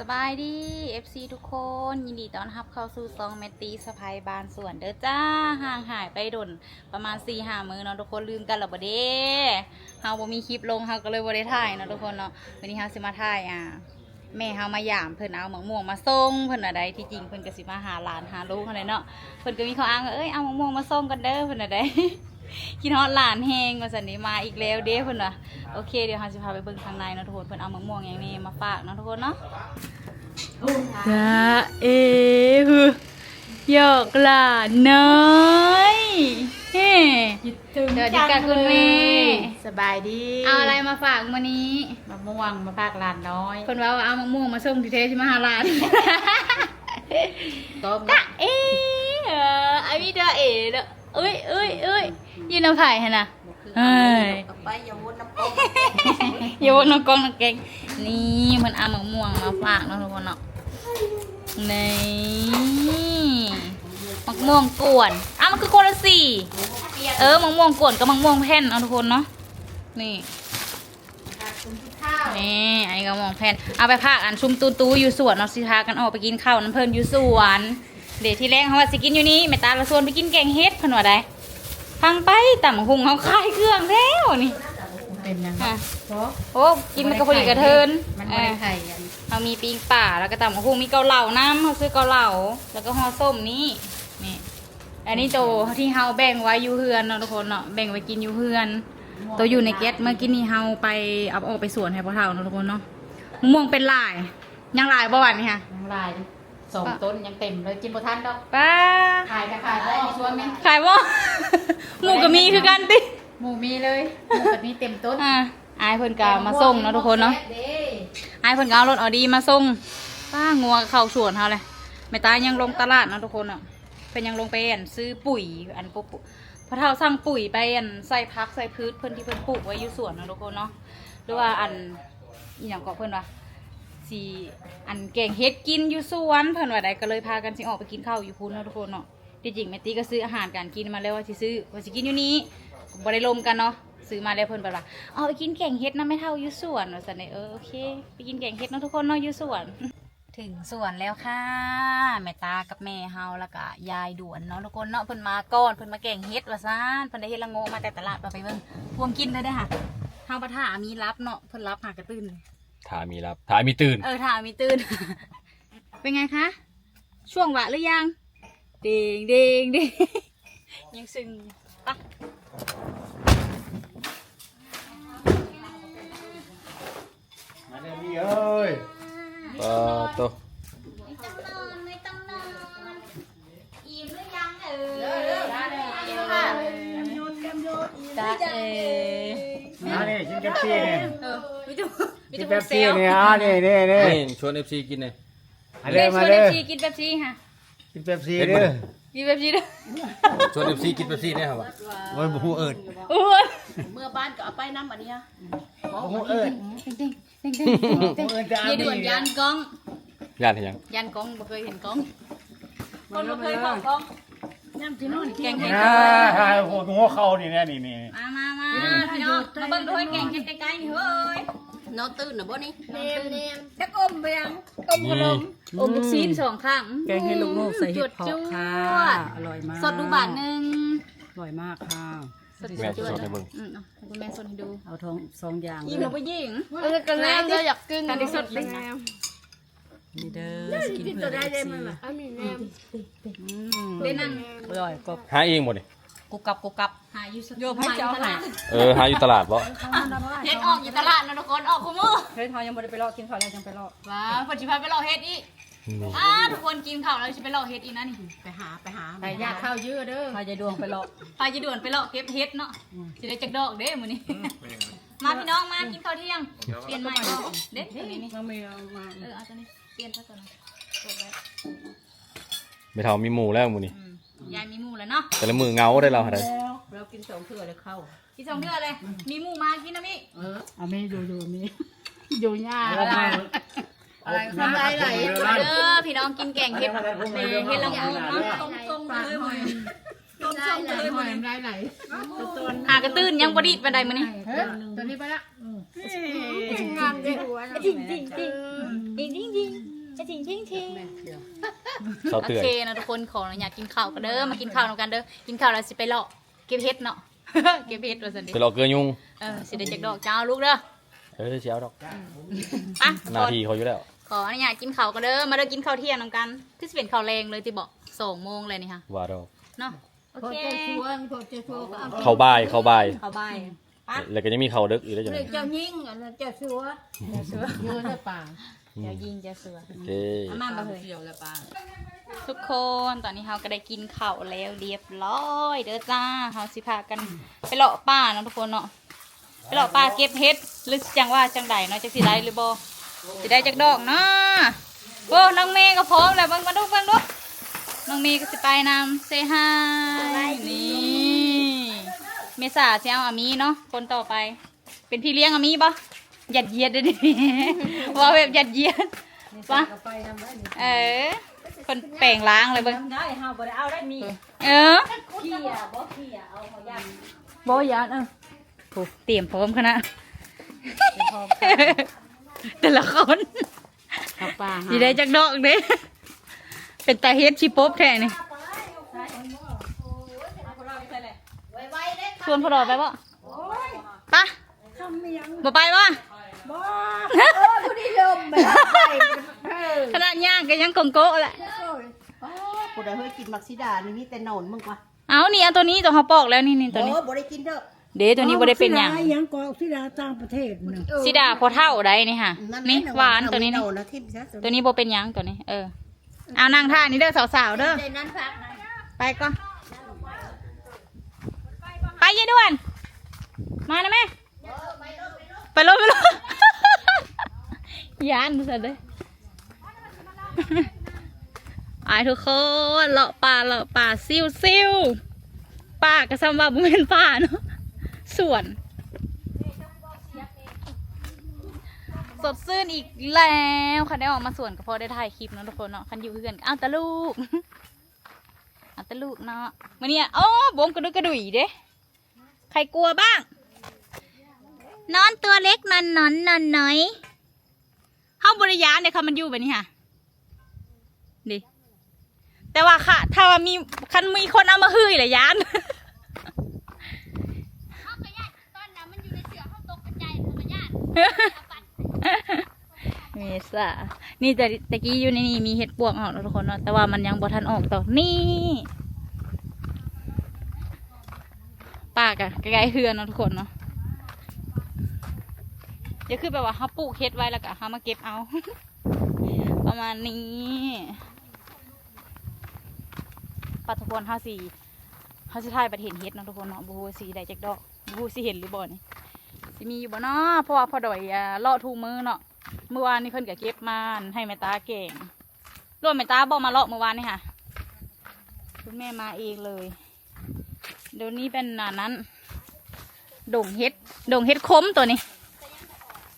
สบายดี FC ทุกคน ยินดีต้อนรับเข้าสู่ซองแมตีสะพายบานสวนเด้อจ้าห่างหายไปดนประมาณ4ี่หามือเนาะทุกคนลืมกันหรอบ่เด้เฮาบ่มีคลิปลงเฮาก็เลยบ่ได้ถ่ายเนาะทุกคนเนาะวันนี้เฮาสิมาถ่ายอะแม่เฮามาหยามเพิ่นเอาหมะม่วงมาส่งเพิ่นอะไรที่จริงเพิ่นก็สิมาหาหลานหาลูกเท่านั้นเนาะเพิ่นก็มีข้ออ้างว่าเอ้ยเอาหมะม่วงมาส่งกันเด้อเพิ่นอะไร คิดฮอดหลานแฮงว่าสันนี้มาอีกแล้วเด้เพิ่นว่ะโอเคเดี๋ยวเฮาสิพาไปเบิ่งข้างในเนาะทุกคนเพิ่นเอามะม่วงอย่างนี้มาฝากเนาะทุกคนเนาะจ้าเอคือหยอกหลานน้อยเฮ้เดี๋ยวดีกับคุณแม่สบายดีเอาอะไรมาฝากมื้อนี้มะม่วงมาพากหลานน้อยคนว่าว่าเอามะม่วงมาส่งที่เทที่มหาลานต้มตะเอเออไอพี่เด้อเอเด้อ เอ้ยเอ้ยเอ้ยยืนเอาไข่ให้นะเอ้ยไปอย่าวนน้ำต้มโยนน้องกงน้องเก่งนี่มันเอามะม่วงมาฝากเนาะทุกคนเนาะนี่มะม่วงกวนอ้าวมันคือคนละสี่เออมะม่วงกวนกับมะม่วงแผ่นเอาทุกคนเนาะนี่นี่อันนี้ก็มะม่วงแผ่นเอาไปพากอันชุมตูตูอยู่สวนเนาะสิพากันออกไปกินข้าวน้ำเพลินอยู่สวน เดี๋ยวที่แรกเขาว่าสิกินอยู่นี่แม่ตาละส่วนไปกินแกงเฮ็ดเพันว่าได้ฟังไปต่ำหุงเขาคายเครื่องแล้วนี่เป็นยังอะเพราะโอ้กินมันก็พอดีกระเทินมันเอไม่อได้ไข่อันเรามีปีงป่าแล้วก็ตำมะฮุงมีเกาเหลาน้ำเขาซื้อเกาเหลาแล้วก็ห่อส้มนี่นี่อันนี้โตที่เฮาแบ่งไว้อยู่เฮือนเนาะทุกคนเนาะแบ่งไว้กินอยู่เฮือนโตวอยู่ในแก๊สเมื่อกี้นี่เฮาไปเอาออกไปสวนให้พ่อเฒ่าเนาะทุกคนเนาะมะม่วงเป็นลายยังลายบ่หวานนี่ค่ะน้ำลาย สองต้นยังเต็มเลยกินบ่ทันดอกป้าขายก็ขายได้ชวนไหมขายบ่หมูก็มีคือกันติหมูมีเลยหมูแบบนี้เต็มต้นอ่าอายเพิ่นก็เอามาส่งเนาะทุกคนเนาะไอ้เพิ่นก็เอารถออดีมาส่งป้างัวเข้าสวนเฮาเลยแม่ตายังลงตลาดเนาะทุกคนอะเพิ่นยังลงไปอันซื้อปุ๋ยอันปุ๊บพระเท่าสั่งปุ๋ยไปอันใส่พักใส่พืชเพิ่นที่เพิ่นปลูกไว้อยู่สวนเนาะทุกคนเนาะหรือว่าอันอีหยังก็เพิ่นว่า สิอันแกงเฮ็ดกินอยู่สวนเพิ่นว่าใดก็เลยพากันสิออกไปกินข้าวอยู่พุ่นเนาะทุกคนเนาะที่จริงแม่ตีก็ซื้ออาหารการกินมาแล้วว่าสิซื้อว่าสิกินอยู่นี้บ่ได้ลมกันเนาะซื้อมาแล้วเพิ่นบอกว่าเอาไปกินแกงเฮ็ดนะไม่เท่าอยู่สวนว่าซั่นเด้เออโอเค ไปกินแกงเฮ็ดเนาะทุกคนเนาะอยู่สวนถึงสวนแล้วค่ะแม่ตากับแม่เฮาแล้วก็ยายด่วนเนาะทุกคนเนาะเพิ่นมาก่อนเพิ่นมาแกงเฮ็ดว่าซ่านเพิ่นได้เฮ็ดละโงมาแต่ตลาดมาไปเบิ่งพวงกินได้เด้อค่ะเฮาบ่ท่ามีรับเนาะเพิ่นรับหากระตื้น ถามีรับถามีตื่น เออท่ามีตื่น เป็นไงคะ ช่วงหวะหรือยัง เด้งเด้งเด้งยังซึ้งปะมาเดี๋ยวนี้เอ้ยเออโตไม่ต้องนอนไม่ต้องนอนอิ่มหรือยังเอออิ่มค่ะจ้าเอมาเนี่ยกินเป๊ปซี่เนี่ยเออวิจู วิกิจูนเป๊ปซี่เนี่ยอะนี่นี่นี่นี่ชวนเอฟซีกินเลยมาเด้เด้อชมาวนเด้เออฟซีกินเป๊ปซี่ค่ะ กินเป๊ปซี่เด้อกินเป๊ปซี่ด้วยชวนเอฟซีกินเป๊ปซี่เนี่ยครับวะโอ้ยบูเอิดโอ้ยเมื่อบ้านก็เอาไปน้ำอันนี้ฮะบูเอิดเด้งเด้งเด้งเด้งบูเอิดจะยายด่วนยันกล้องย่านเห็นยังยันกล้องบ่เคยเห็นกล้อง คนบ่เคยเข้ากล้อง น้ำที่นู่นแกงเห็ดอ่าอ่าโอ้โหหัวเข่านี่แน่นี่นี่มามามาพี่น้องมาเบิ่งด้วยแกงเห็ดใกล้ๆนี่เฮ้ย นอนตื่นนะบ่นี่เนมเนมจักอมไปยังอมขนมอมลูกชิ้นสองข้างแกงเห็ดลูกโลกใส่เห็ดเพาะจุ๊ค่ะดอร่อยมากสดดูบาทหนึ่งอร่อยมากค่ะสดแม่จุ๊สดดให้เบิ่งอืมเอาให้คุณแม่สดให้ดูเอาทองสองอย่างยิงเลลยงไปยิงเออกันแล้วเราอยากกินการที่สดเลยนี่เด้อสกินเพื่อเอฟซีอันนี้แนมเด่นนั่งอร่อยกบหาเองหมดเลย กุบกับกุบกับหาอยู่สโยมให้เจ้าหาเออหาอยู่ตลาดบ่เฮ็ดออกอยู่ตลาดนะทุกคนออกคู่มือเฮ้ยทอยังไม่ได้ไปรอกินข้าวแล้วยังไปรอว้าฝนชิพาไปรอเฮ็ดอีกนี่อ้าทุกคนกินข้าวแล้วจะไปรอเฮ็ดอีกนะนี่ไปหาไปหาไปยากข้าวเยอะเด้อพายายดวงไปรอพาจะด่วนไปรอเก็บเฮ็ดเนาะสิได้จักดอกเด้มื้อนี้มาพี่น้องมากินข้าวเที่ยงเปลี่ยนใหม่เนาะเด็ดตัวนี้นี่น้องเมย์เอามาเออเอาตัวนี้เปลี่ยนซะก่อนนะกดไว้ไม่เท่ามีหมูแล้วหมูนี่อืม ยายมีหมูแล้วเนาะแต่ละมือเงาได้เราหาได้เรากินสองเถื่อเลยเข้ากินสองเทื่อเลย มีหมูมากินนะมิเออเอาเมย์อยู่อยู่เมย์อยู่ยากอะไรอะไรทำไรไหลเด้อพี่น้องกินแกงเห็ดแหน่เห็ดละโงงเนาะต้มต้มเลยมื้อนี้ต้มต้มเลยมื้อนี้ไรไหลหากระตื้นยังบ่ดีดปานใดมื้อนี้ตัวนี้ไปละงามดีหัวนะจริงจริงจริงจริงจริง จริงเขาโอเตือนเคนะทุกคนขออนุญาตกินข้าวกันเด้อมากินข้าวนำกันเด้อกินข้าวแล้วสิไปเลาะเก็บเห็ดเนาะ เก็บเห็ดว่าซั่นดิไปรอเกลือยุง เออสิได้จักดอกจ้าลูกเด้อเออเชียวดอกอะหน้าที่เขาอยู่แล้ว ขออนุญาตกินข้าวกันเด้อมาเด้อกินข้าวเที่ยงนำกันคือสิเป็นข้าวแรงเลยที่บอกสองโมงเลยนี่ค่ะว่าดอก เนาะโอพอเคเจะชวนพอเจะชวนก็เอาเขาบายเขาบายข้าวบายแล้วก็ยังมีเขาดึกอีกแล้วจังเลไงยเจ้ายิ่งอันนั้นเจ้าชัวเยอะจะป่า เดี๋ยวยิงจะเสือโอเคอามาบ่เฮ้ยเกี่ยวแล้วป่าทุกคนตอนนี้เราก็ได้กินข้าวแล้วเรียบร้อยเด้อจ้าเราสิพากันไปเลาะป่าเนาะทุกคนเนาะไปเลาะป่าเก็บเห็ดหรือจังว่าจังใดเนาะจะสิได้หรือบ่สิได้จักดอกเนาะโอ้น้องเมย์ก็พร้อมแล้วเบิ่งมาดูเบิ่งดูน้องเมย์ก็สิไปนำเซฮายนี่เมษาสิเอาอามีเนาะคนต่อไป เป็นพี่เลี้ยงอามีบ่ หยัดเยียดเด้อดิว่าแบบหยัดเยียดปะไปทำได้เออ คนแปลงล้างเลยเบิ้งทำได้เฮาบ่ได้เอาได้มีเออเขี่ยบ่เขี่ยเอาเขายันบอยานเออโหเตรียมพร้อมขนาดแต่ละคนข้าวป่าดีได้จักดอกเด้เป็นตาเฮ็ดชิปบแท้นี่ชวนพอดอกไปบ่ปะบ่ไปบ่ ขนาดย่างก็ยังกงโก้แหละกูได้เฮ้ยกินมักซิดานี่มีแต่หนอนมึงกว่าเอานี่เอาตัวนี้ตัวเขาปอกแล้วนี่นี่ตัวนี้ โอ้บ่ได้กินเด้อเด้ตัวนี้บ่ได้เป็นหยังยังก็สิดาต่างประเทศนึงสีดาพอเท่าได้นี่ค่ะนี่หวานตัวนี้หนี่นอนนะทิมซะตัวนี้โบเป็นหยังตัวนี้ เออ เอานางท่านี่เด้อสาวๆเด้อ ในนั้นพักนะไปก่อน ไปยายด่วน มานะแม่ ไปรถไปรถยานดูสิเลยไอ้ทุกคนเลาะป่าเลาะป่าซิวซิวป่ากระซำว่าบุเป็นป่าเนาะสวน สดซื่นอีกแล้วค่ะได้ออกมาสวนก็พอได้ถ่ายคลิปเนาะทุกคนเนาะคันอยู่เพื่อนก็เอาแตะลูกเอาแตะลูกเนาะมื่อนี้โอ้บงกระดุยกระดุยเด้ใครกลัวบ้าง นอนตัวเล็กนอนนอนนอนน้อยห้องบริยานเนี่ยค่ะมันอยู่แบบนี้ค่ะดิแต่ว่าค่ะ ถ้าว่ามีคันมีคนเอามาฮื้อเลยยานเมษานี่แต่ตะกี้อยู่ในนี่มีเห็ดปวกออกทุกคนเนาะแต่ว่ามันยังบ่ทันออกต่อนี่ปากอะใกล้ๆเฮือนเนาะทุกคนเนาะ เดี๋ยวคือแบบว่าเขาปลูกเห็ดไว้แล้วก็เขามาเก็บเอา ประมาณนี้ปัทุกคนเขาสีเขาจะถ่ายประเห็นเห็ดเนาะทุกคนเนาะบูฮูสีได้จากดอกบูฮูสีเห็นหรือบ่นี่สิมีอยู่บ่เนาะเพราะว่าพอดอยอ่าเลาะทูมือเนาะเมื่อวานนี่เพิ่นก็เก็บมาให้แม่ตาเก่งรวมแม่ตาบอกมาเลาะเมื่อวานนี่ค่ะ คุณแม่มาเองเลย เดี๋ยวนี้เป็นอันนั้นดงเฮ็ดดงเฮ็ดคมตัวนี้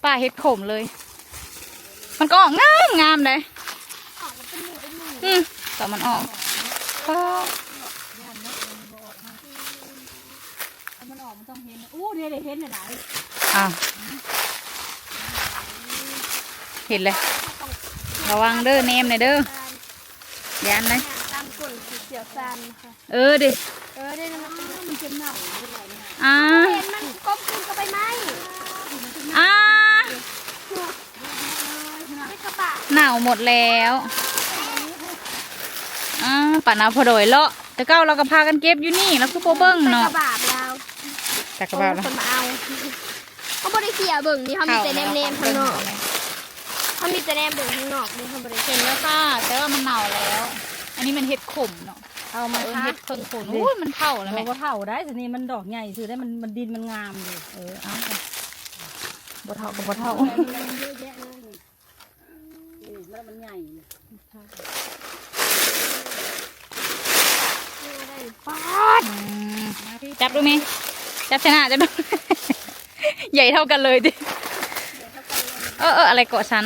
ป้าเฮ็ดขมเลย มันก็ออกงามงามเลยอืมแต่มันออกป้าอู้เนี่ยได้เห็นได้อ้าวเห็นเลย ระวังเด้อเนมเลยเด้อยันเลยตามกลุ่มสีเขียวซันนะคะเออดิเออได้มันมันเป็นหนักอ่าเห็นมันก้มขึ้นก็ไปไหมอ่า ไม่กระบะ หนาวหมดแล้วอ่าป่านาพอดอยเลาะแต่เก้าเราก็พากันเก็บอยู่นี่แล้วคือโปเบิ้งไปกเนาะระบะเราจากกระเป๋าแล้วคนมาเอาเขาบริเคียเบิ่งนี่เขามีแต่แนมแนมๆข้างนอกเขามีแต่แนมเบิ่งข้างนอกนี่เขาบริเคีเห็ยนแล้วค่ะแต่ว่ามันหนาวแล้ว อันนี้มันเห็ดขมเนาะเอามาเออคัเห็ดดขนขนอุ้ยมันเท่าแล้วแม่แม่ก็เท่าได้สินี่มันดอกใหญ่สิได้มันมันดินมันงามอยู่เออเอาไปบ่เท่ากับบ่เท่า มันใหญ่อืมจับดูไหมจับชนะจับดู ใหญ่เท่ากันเลยดิเออเอออะไรเกาะฉัน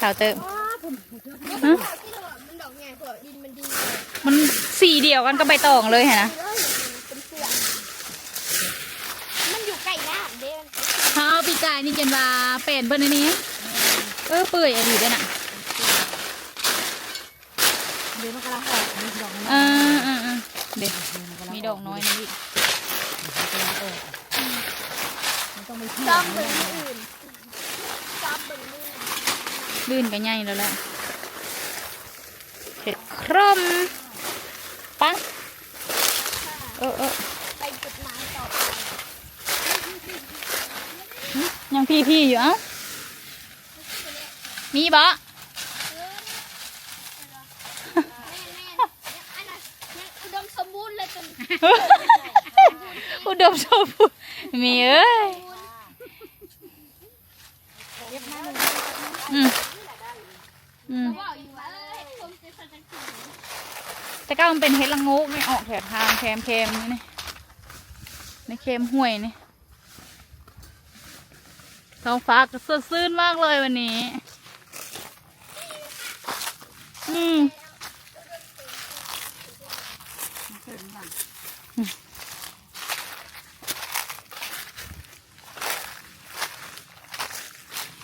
สาวเติมมันดอกใหญ่กว่าดินมันดีมันสีเดียวกันก็ใบตองเลยฮะนะเลยเป็นเสือมันอยู่ใกล้น้ำเด้เขาเอาปีกายนี่เจนว่าเป็นเบิ้ลอันนี้ เออเปื่อยอะดีด้วยน่ะเดี๋ยวมันกำลังออกมีดอกมันเออเออเออเด็กมีดอกน้อยนะพี่มันต้องไปเที่ยซ้อวมเบิ่งมืออื่นซ้อมเบิ่งมือลื่นกันใหญ่แล้วแหละเห็ดครมปังเออเออไปจุดหมายต่อไปยังพี่พี่อยู่เอ้า มีบ่อุดมสมบูรณ์เลยจนอุดมสมบูรณ์มีเอ้ยอืมอืมบอกอยู่ว่าเออเห็ดคมจะสักทีแต่ก็มันเป็นเฮ็ดละงกไม่ออกแถวทางแคมแคมนี่นี่ในเค็มห่วยนี่ท้องฟ้าก็สดชื่นมากเลยวันนี้ อืม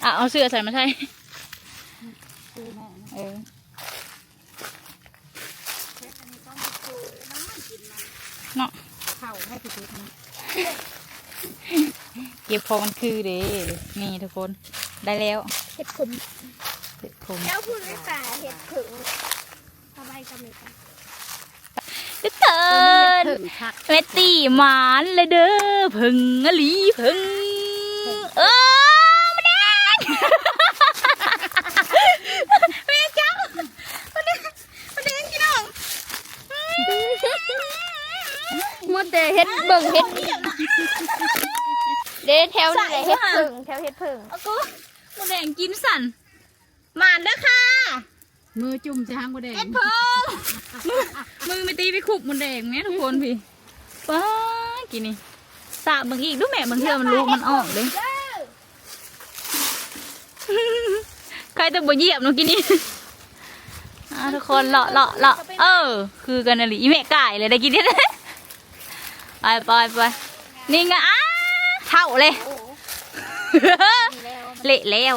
อะเอาเสื้อใส่มาใช่เออเนาะเข่าให้ติดๆนะเก็บพอมันคือเด้นี่ทุกคน ได้แล้วเห็ดขมเสร็จ ผมแล้วพูดภาษาเห็ดผึ่งสบายกันไหมคะทุกคนถึงคักเมตีหมานเลยเด้อพึ่งอหลีพึ่งเออมาแดงแม่จังมาแดงมาแดงพี่น้องมัวแต่เห็ดเบิ่งเห็ดเด้แถวนี่แหละเห็ดผึ่งแถวเห็ดผึ่งเอากูมาแดงกินสั่น หมานเด้อค่ะ มือจุ่มจะหางบัวแดงเพิ่งมือมือไม่ตีไปขุบมันแดงแม่ทุกคนพี่ป้ากินนี่สระบางอีกดูแม่บางเทื่อมันลูกมันออกเลยใครจะบ่เหยียบเนาะกินนี่อ่าทุกคนเลาะเลาะเลาะเออ คือกันนะลิอีแม่ไก่เลยได้กินนี่ไปไปไปนี่ไงอ้าเท่าเลย เละแล้ว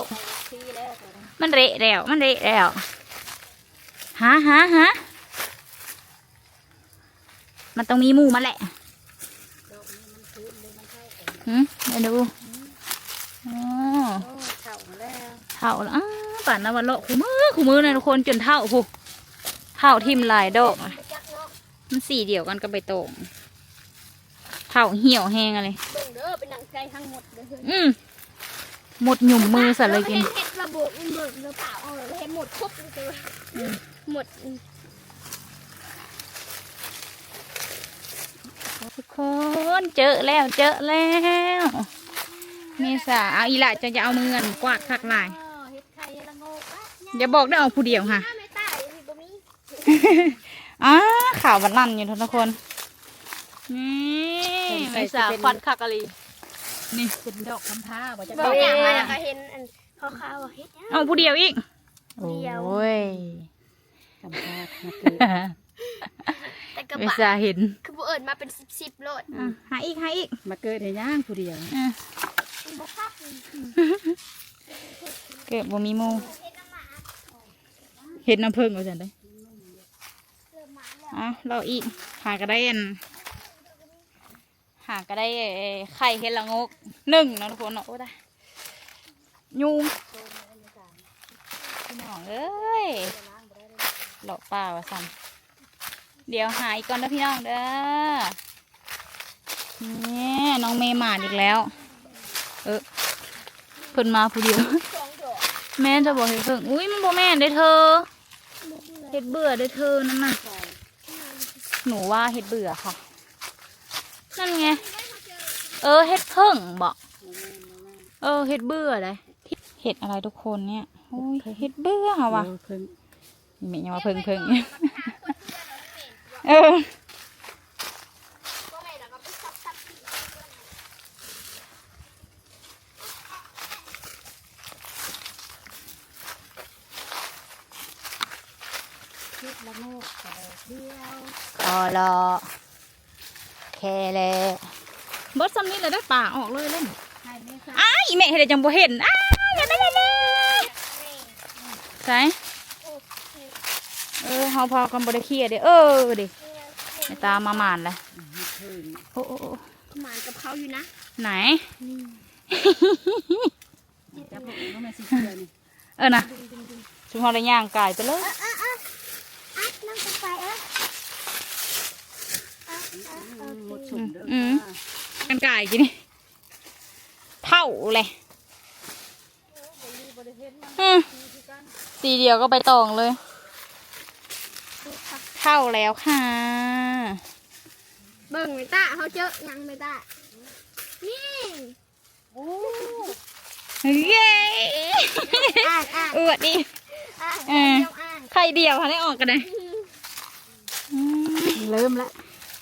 มันเละแล้วมันเละแล้วฮะฮะฮะมันต้องมีหมูมาแหละหืมเดี๋ยวดูอ๋อเข่าแล้วเท่าแล้วอ้าป่านนะวันเลาะขู่มือขู่มือนะทุกคนจนเท่าผู้เท่าทิมลายดอกอะมันสีเดียวกันกับใบตองเท่าเหี่ยวแห้งอะไรเบิ่งเด้อเป็นหนังใจทั้งหมดเลยอืม หมดหยุ่มมือสัตว์เลยกิน เห็ดระบบมันเบิ่งหรือเปล่าเอาเลยเห็ดหมดครบเลยหมดทุกคนเจอแล้วเจอแล้วเมษาเอาอีหละจะจะเอามือกันกวาดคักลายเห็ดไข่ละโงกอะอย่าบอกได้เอาผู้เดียวค่ะถ้าไม่ตายมีบ่มีอ้าข่าวบันลั่นอยู่ทุกคนนี่เมษาควันคักอะไร นี่เป็นดอกคำพ้าบ่จะบางอย่างมาแล้วก็เห็นอันขาวๆว่าเห็ดเอาผู้เดียวอีกเดียวโอ้ยคำพ้ามาเกิดแต่กระเมบะษาเห็นคือบ่เอิญมาเป็นสิบๆโลดอะหาอีกหาอีกมาเกิดในย่างผู้เดียว อะบ่คักเกิดบ่มีหมูเห็ดน้ำผึ้งเอาจันได้อะเราอีกหากระได้อัน หากระได้ไข่เห็ดละงกหนึ่งนะทุกคนเนาะโอ้ได้ยุงพี่น้องเอ้ยหลอกป่าวะสันเดี๋ยวหาอีกก่อนนะพี่น้องเด้อนี่น้องเมย์มาอีกแล้ว เออเพิ่นมาผู้เดียว แม่จะบอกให้เพิ่งอุ้ยมันบ่แม่ได้เธอเห็ดเบื่อได้เธอนั่นน่ะหนูว่าเห็ดเบื่อค่ะ นั่นไง เออเห็ดเพิ่งบอกเออเห็ดเบื่อเลยเห็ดอะไรทุกคนเนี่ยโอ้ยเห็ดเบื่อเหรอวะเออเพิ่งแม่ยังว่าเพิ่งเพิ่งเออก็ไม่แล้วก็ไปซับๆที่คิดละโงกแต่เดียวพอรอ แค่แล้วบดซ้ำนี้เลยได้ป่าออกเลยเล่นให้แม่ค่ะอ้ายแม่เห็นจังบ่เห็นอ้ายอย่าได้อย่าได้ใช่เออเฮาพอกันบ่ได้เครียดเด้เออเดิไม่ตามมาหมานเลยโอ้โอ้โอ้หมานกับเขาอยู่นะ ไหนจะบอกว่าแม่สิเชื่อนี่เออนะชุมพรได้ย่างกายไปเลย อะอะอะอะนั่งไปเอออะอะโอ หมด เค สมเด้อ อืม กันกายกินนี่เท่าเลยอืมสีเดียวก็ไปตองเลย เท่าแล้วค่ะ เบิ่งไม่ตาเขาเจอยังไม่ตานี่เย้อ่านอ่านอวดดิอ่านเออเดี๋ยวอ่านใครเดียวคะได้ออกกันเลยอืมเริ่มละ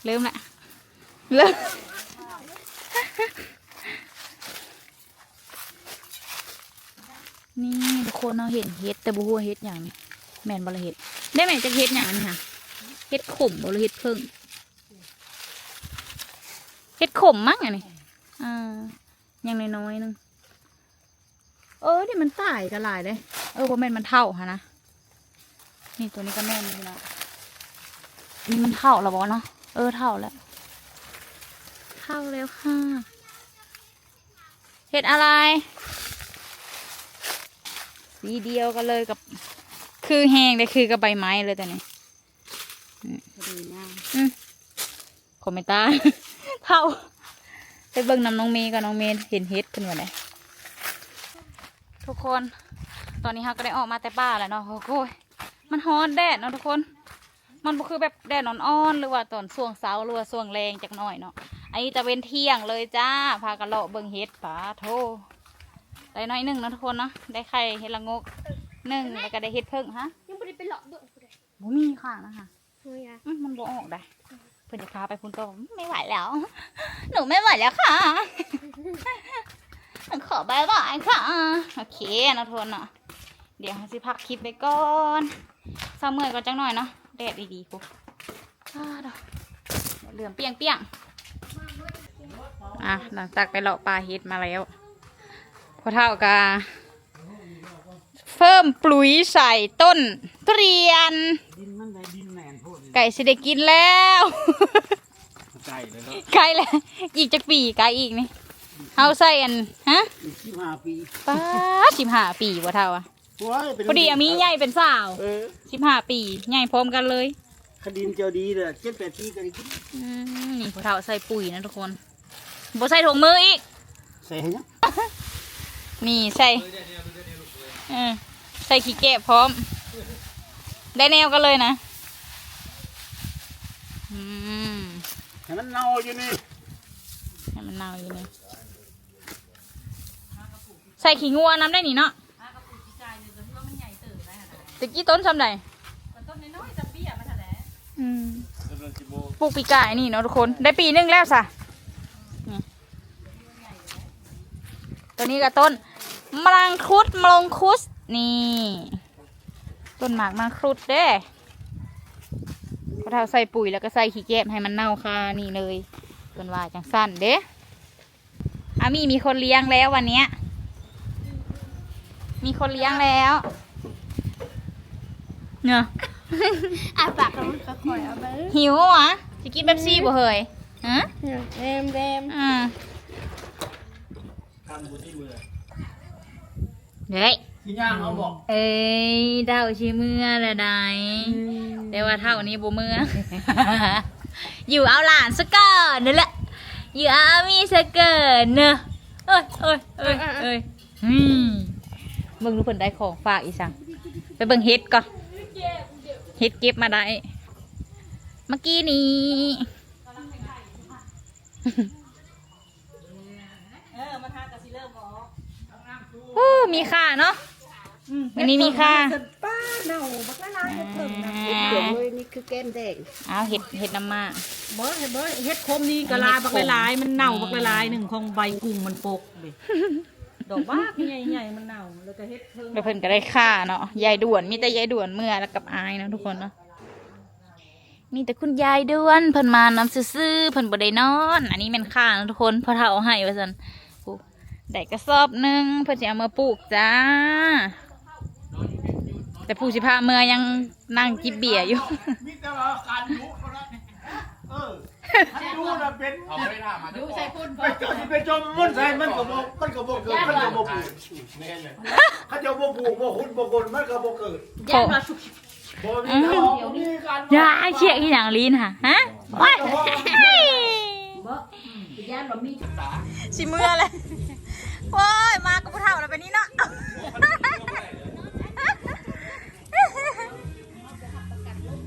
เริ่มละ เริ่ม นี่ทุกคนเราเห็นเฮ็ดแต่บัวเฮ็ดอย่างนี้แม่นบละเฮ็ด ได้ไหมจะเฮ็ดอย่างนี้ค่ะเฮ็ดขมบละเฮ็ดเพิ่งเฮ็ดขมมั้งอันนี้อ่ายังน้อยๆนึงเออนี่มันตายกันหลายเลยเออเพราแม่นมันเท่าฮะนะนี่ตัวนี้ก็แม่นอยู่นะนี่มันเท่าแล้วบอเนาะเออเท่าแล้ว เท่าแล้วค่ะเห็ดอะไร สีเดียวกันเลยกับ คือแห้งเลยคือกับใบไม้เลยแต่นี่ดีงามคอมเมนต์ตาเท่าไปเบิ่งนำน้องเมย์กับน้องเมย์เห็นเฮ็ดขึ้นมาเลยทุกคน ตอนนี้เราก็ได้ออกมาแต่บ้านแล้วเนาะโอ้โหมันฮ้อนแดดเนาะทุกคน มันบ่คือแบบแดดอ่อนๆหรือว่าตอนช่วงเช้าหรือว่าช่วงแรงจักหน่อยเนาะ อันนี้จะเป็นเที่ยงเลยจ้า พากันเลาะเบิ่งเฮ็ดปาโทได้น้อยหนึ่งเนาะทุกคนเนาะ ได้ไข่เฮ็ดละงกหนึ่งแล้วก็ได้เฮ็ดเพิ่งฮะยังไม่ได้ไปหลอกเบิ่งกูเลยบ่มีค่ะนะคะเฮ้ยอะอืมมันบ่ออกได้ เพื่อนจะพาไปพุ่นโตไม่ไหวแล้ว หนูไม่ไหวแล้วค่ะหนูขอบายบายค่ะ โอเคนะทุกคนเนาะ เดี๋ยวสิพักคลิปไปก่อนเศร้าเมื่อยก่อนจังหน่อยเนาะ แดดดีๆปุ๊บอ้าดอกเหลือมเปียงเปียงๆ อะหลังจากไปเลาะปลาเฮ็ดมาแล้วพอเท่ากับเพิ่มปุ๋ยใส่ต้นทุเรียน ดินมันได้ดินแมนโพดไก่สิได้กินแล้วใจเลยเนาะไก่แล้วอีกจักปีไก่อีกนี่เฮาใส่อันฮะอีกสิบห้าปีป้าสิบห้าปีบ่เท่าอะโอ้ยเป็นพอดีอามีใหญ่เป็นสาวเออสิบห้าปีใหญ่พร้อมกันเลยคดินเจ้าดีเลยเจ็ดแปดปีก็ได้กินอืมนี่พอเท่าใส่ปุ๋ยนะทุกคน บ่ใส่ถุงมืออีก ใส่ให้ยังนี่ใส่เออใส่ขี้แกะพร้อม ได้แนวกันเลยนะ อืมให้มันเน่าอยู่นี่ให้มันเน่าอยู่นี่ใส่ขี้งัวน้ำได้นี่เนาะตะกี้ต้นทำไดอืมปลูกปีกายนี่เนาะทุกคน ได้ปีนึงแล้วสะนี่ ตัวนี้ก็ต้นมะลังครุดมะลงคุสนี่ต้นหมากมังครุดเด้พอเท่าใส่ปุ๋ยแล้วก็ใส่ขี้แกบให้มันเน่าคานี่เลยเป็นว่าจังสั้นเด้อามีมีคนเลี้ยงแล้ววันเนี้ยมีคนเลี้ยงแล้วเนาะอะปากมันค่อยๆเอาไปหิวเหรอจะกินเบบซี่บ่เฮยฮะเดมเดมอ่า ทำบุญที่มือเฮ้ยที่ย่างเขาบอกเอ้ยเท่าชิเมื่อละไดแต่ว่าเท่านี้บ่เมื่อ อยู่เอาหลานสะก่อนนั่นแหละอยู่เอามีสะเกินเนอะเอ้ยเอ้ยเอ้ยเอ้ยอืมเบิ่งดูเพิ่นได้ของฝากอีสังไปเบิ่งเฮ็ดก่อนเฮ็ดเก็บมาได้ เมื่อกี้นี้ โอ้มีค่าเนาะ อันนี้มีค่า ป้าเน่าบักละลายเฮ็ดเพิ่มนะอ่าเดี๋ยวเลยนี่คือแก้มแดงเอาเห็ดเห็ดน้ำมาบ่เฮ็ดบ่เฮ็ดคมนี่กะลาบักหลายๆมันเน่าบักหลายๆหนึ่งของใบกุ้งมันปกเด้ดอกบ้าใหญ่ๆมันเน่าแล้วก็เฮ็ดเพิ่งแล้วเพิ่นก็ได้ค่าเนาะยายด่วนมีแต่ยายด่วนเมื่อแล้วกับอายเนาะทุกคนเนาะมีแต่คุณยายด่วนเพิ่นมานำซื่อๆเพิ่นบ่ได้นอน อันนี้เป็นค่าเนาะทุกคนเพอเท่าเอาให้ว่าซั่นโอ้ ได้กระสอบหนึงเพิ่นสิเอามาปลูกจ้า แต่ผู้สิพาเมื่อยังนั่งจิบเบียร์อยู่มีแต่ว่าการยุเขาละเออถ้าดูนะเป็นเขาไม่ได้ถามมาดูใส่พุ่นไปจมไปจมมันใส่มันก็บ่มันก็บ่เกิดมันก็บ่ผูกแม่เลยเขาจะบ่ผูกบ่หุ่นบ่กลมันก็บ่เกิดแย่มาสุกบ่มีทองบ่มีการยายเชี่ยอีหยังลีนค่ะฮะว้ายบ่ย่านบ่มีชิเมื่อเลย โอ้ย มากับผู้เฒ่าแล้วไปนี่เนาะ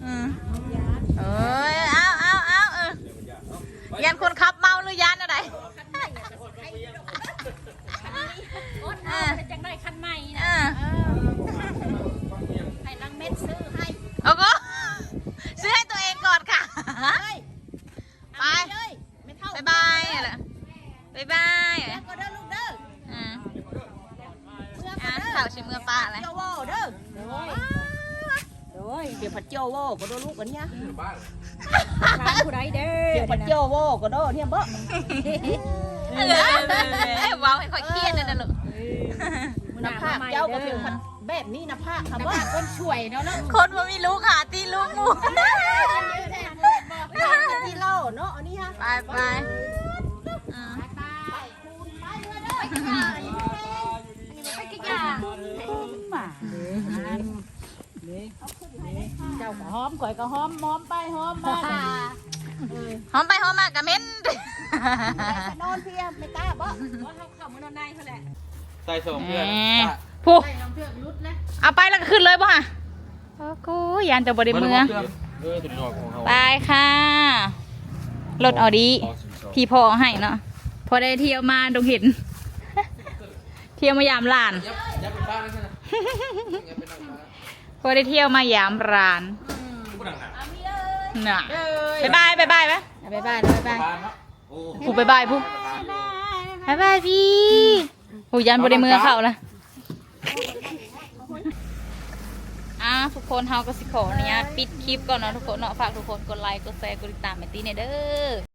อืมเอ้ยเอาเอาเอาเออยันคนขับเมาหรือยันอะไรเออจังได้คันใหม่เอนะอให้นางเม็ดซื้อให้เอาก็ซื้อให้ตัวเองก่อนค่ะ ไปไม่เท่าบายบายเหรอบ๊ายบาย ก็เด้อลูกเด้อ อืม อะข่าวชิเมื่อป้าเลยเจ้าโว่เด้อโอ้ยเดี๋ยวผัดเจ้าโว่ก็โดนลูกกันเนี่ยทางผู้ใดเด้อเดี๋ยวผัดเจ้าโว่ก็โดนเนี่ยบ่เออว้าวให้ค่อยเครียดเลยนะลูกน้ำผ้าเจ้าก็เป็นผัดแบบนี้น้ำผ้าคำว่าคนช่วยเนาะเนาะคนมันมีลูกค่ะตีลูกหมูที่เล่าเนาะอันนี้ฮะไปไปอื มเจ้าก็หอมข่อยก็หอมหอมไปหอมมาหอมไปหอมมากกะเม้นนอนเพียไม่กล้าบ่เขาเข้ามาในเขาแหละใส่ส่งเพื่อนผู้ใส่น้ำเพือกรุดนะเอาไปแล้วก็ขึ้นเลยป่ะฮะโอ้โหยานจะบริเมืองเออตัวนี้ของเขาไปค่ะรถออดีพี่พ่อให้เนาะพอได้เที่ยวมาดงเห็น เที่ยวมายามร้านยับ เป็นบ้านแล้วใช่ไหมพอได้เที่ยวมายามร้านน่ะบายบายบายบายไหมบายบายบายบายบ้านเนาะโอ้ผู้บายบายผู้บายบายพี่ผู้ยันบริเมืองเขาละอะทุกคนเฮาก็สิขออนุญาตปิดคลิปก่อนเนาะทุกคนเนาะฝากทุกคนกดไลค์กดแชร์กดติดตามแม่ตีเนี่ยเด้อ